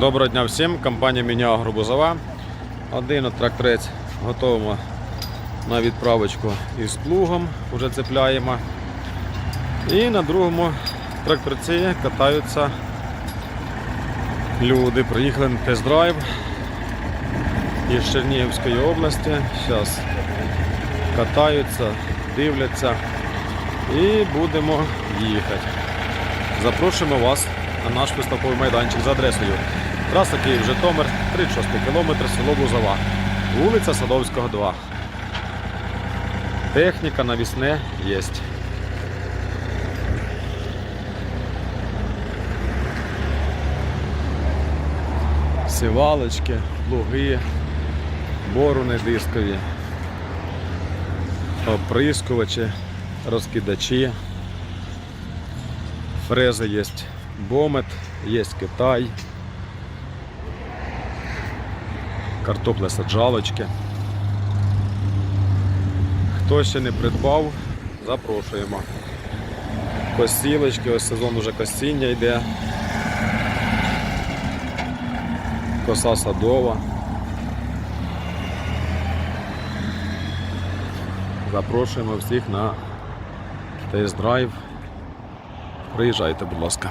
Доброго дня всім, компанія Міня Грубозова. Один тракторець готуємо на відправочку із плугом, вже цепляємо. І на другому тракторці катаються люди. Приїхали на тест-драйв із Чернігівської області. Зараз катаються, дивляться і будемо їхати. Запрошуємо вас на наш виставковий майданчик за адресою. Траса Київ Житомир, 36 кілометр, село Бузова, вулиця Садовського, 2. Техніка навісне є. Сівалочки, плуги, боруни дискові, оприскувачі, розкидачі. Фрези є Бомет, є Китай, картопля саджалочки. Хто ще не придбав, запрошуємо. Косілочки, ось сезон уже косіння йде. Коса садова. Запрошуємо всіх на тест-драйв. Приїжджайте, будь ласка.